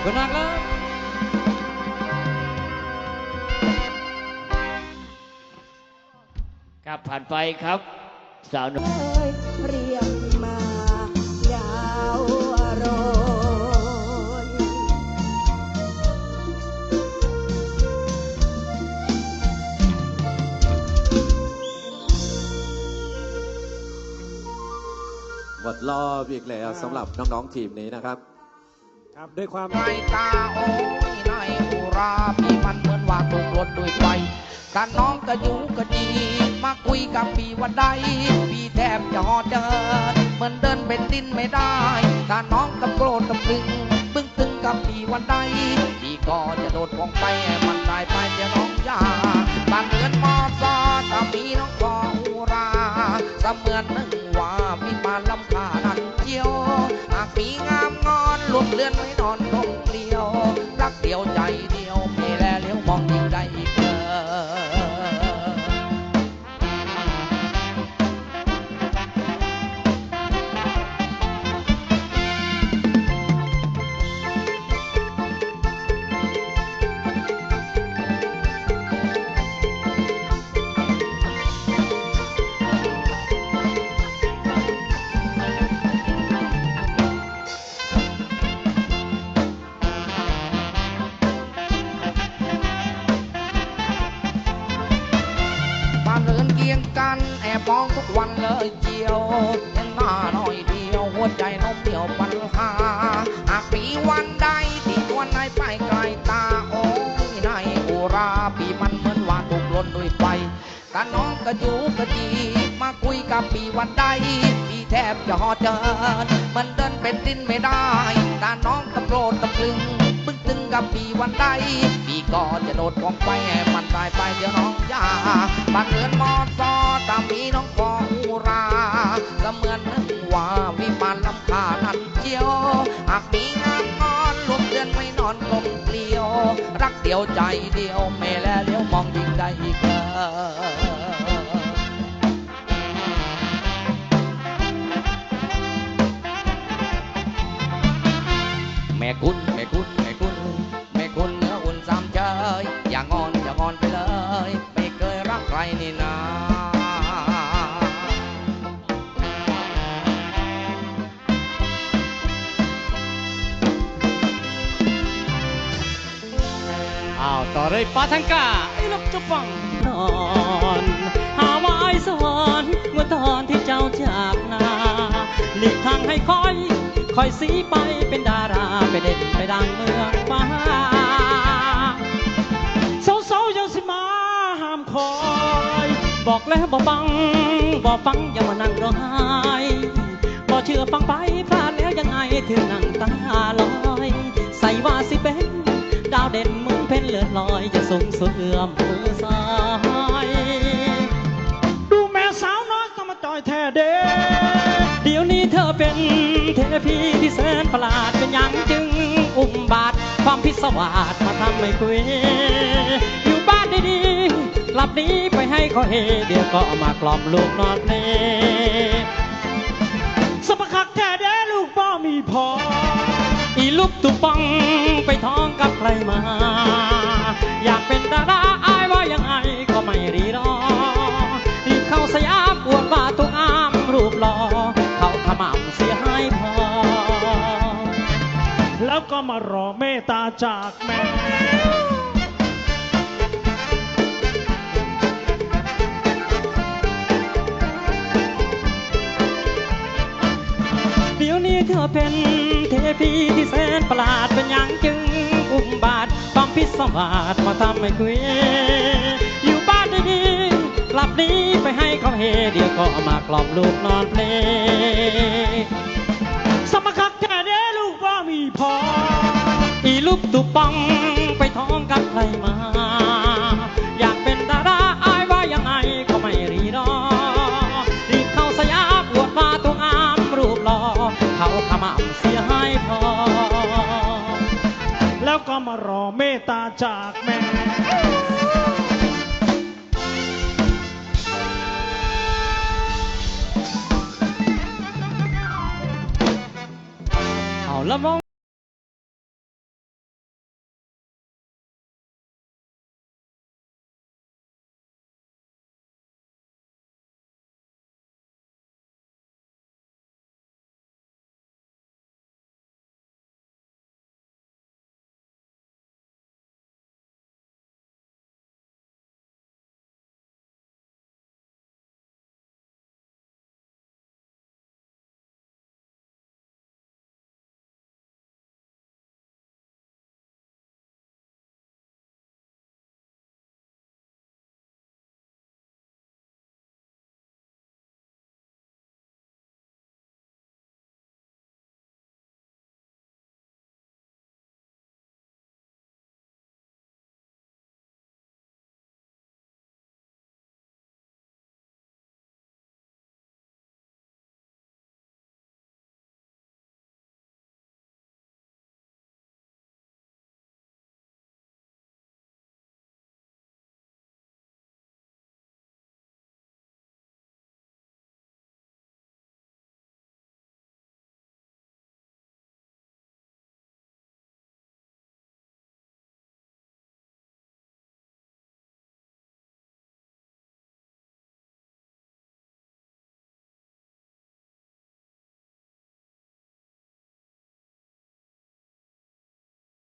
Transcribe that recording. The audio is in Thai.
อบคุณมากครับครับผ่านไปครับ สาวน้อยเอ่ยเรียกมายาวโรยหมดรอบอีกแล้วสำหรับน้อง ๆ ทีมนี้นะครับ ครับด้วยความไายตาโอ้ยนายอุราพี่มันเหมือนว่าถูกรถด้วยไฟกันน้องก็อยู่ก็ดี มาคุยกับพี่วันใด พี่แทบจะหอเดิน เหมือนเดินเป็นดินไม่ได้ถ้าน้องตะโกรธตะพึงบึ้งตึงกับพี่วันใด พี่ก็จะโดดลงไปมันตายไปเดี๋ยวน้องยาบ้านเรือนมอซอถ้ามีน้องก็อุราเสมือนหนึ่งว่าพี่ปานลำคานันเจียว หากมีงาน ลวมเลือนไว้นอนตรง กันแอบมองทุกวันเลยเจียวเห็นหน้าหน่อยเดียวหัวใจน้องเดียวปัญหาหากปีวันใดที่วัวนไหนไปไกลตาโอ้ยนายอุราปีมันเหมือนว่าถูกลนด้วยไฟกันน้องก็อยู่ก็ดีมาคุยกับปีวันใดปีแทบจะหอเจินมันเดินเป็นดินไม่ได้ตาน้องตะโกรธตะพึงบึ้งตึงกับปีวันใดปีก็จะโดดลงไปให้มันตายไปเดี๋ยวน้องยาบ้านเรือนมอซอน ตามีน้องกองอุราเสมือนหนึ่งว่าวิมานลำคานันเจียว หากมีงานนอนลุกเดือนไม่นอนกลมเกลียว รักเดียวใจเดียวแม่แลเลี้ยวมองยิ่งได้อีกเออ ยปาทังกาไอ้รับจะฟังนอนหาว่าไอ้สวรรค์เมื่อตอนที่เจ้าจากนาหลีกทางให้คอยคอยสีไปเป็นดาราไปเด่นไปดังเมืองฟ้าสาวๆยังสิมาห้ามคอย บอกแล้วบอกฟังบอกฟังอย่ามานั่งร้องไห้บอกเชื่อฟังไปพลาดแล้วยังไงถึงนั่งตาลอย ใส่ว่าสิเป็น เด่นเหมือนเพ่นเลือดลอยจะสูงสุดเอื้อมมือซ้ายดูแม่สาวน้อยก็มาจอยแท้เด้เดี๋ยวนี้เธอเป็นเทพีที่แสนประหลาดเป็นยังจึงอุ้มบาดความพิศวาสมาทำให้คุยอยู่บ้านดีๆหลับนี้ไปให้เขาเฮเดี๋ยวก็มากล่อมลูกนอนเพลงสปคักแท้เด้ลูกป้อมีพอ ลูกตุปังไปท้องกับใครมา อยากเป็นดาราอายว่ายังไงก็ไม่รีรอรีบเข้าสยามอวดว่าตัวงามรูปหล่อเขาขมำเสียให้พอ แล้วก็มารอเมตตาจากแม่เดี๋ยวนี้เธอเป็น พีที่แสนประหลาดเป็นยังจึงอุ้มบาดความพิศวาสมาทำให้คุยอยู่บ้านดีๆหลับนี้ไปให้เขาเฮเดี๋ยวก็มากล่อมลูกนอนเพลงสมคักแท้เด้ลูกว่ามีพออีลูกตุปังไปท้องกับใครมา จากแม่เอาละมอง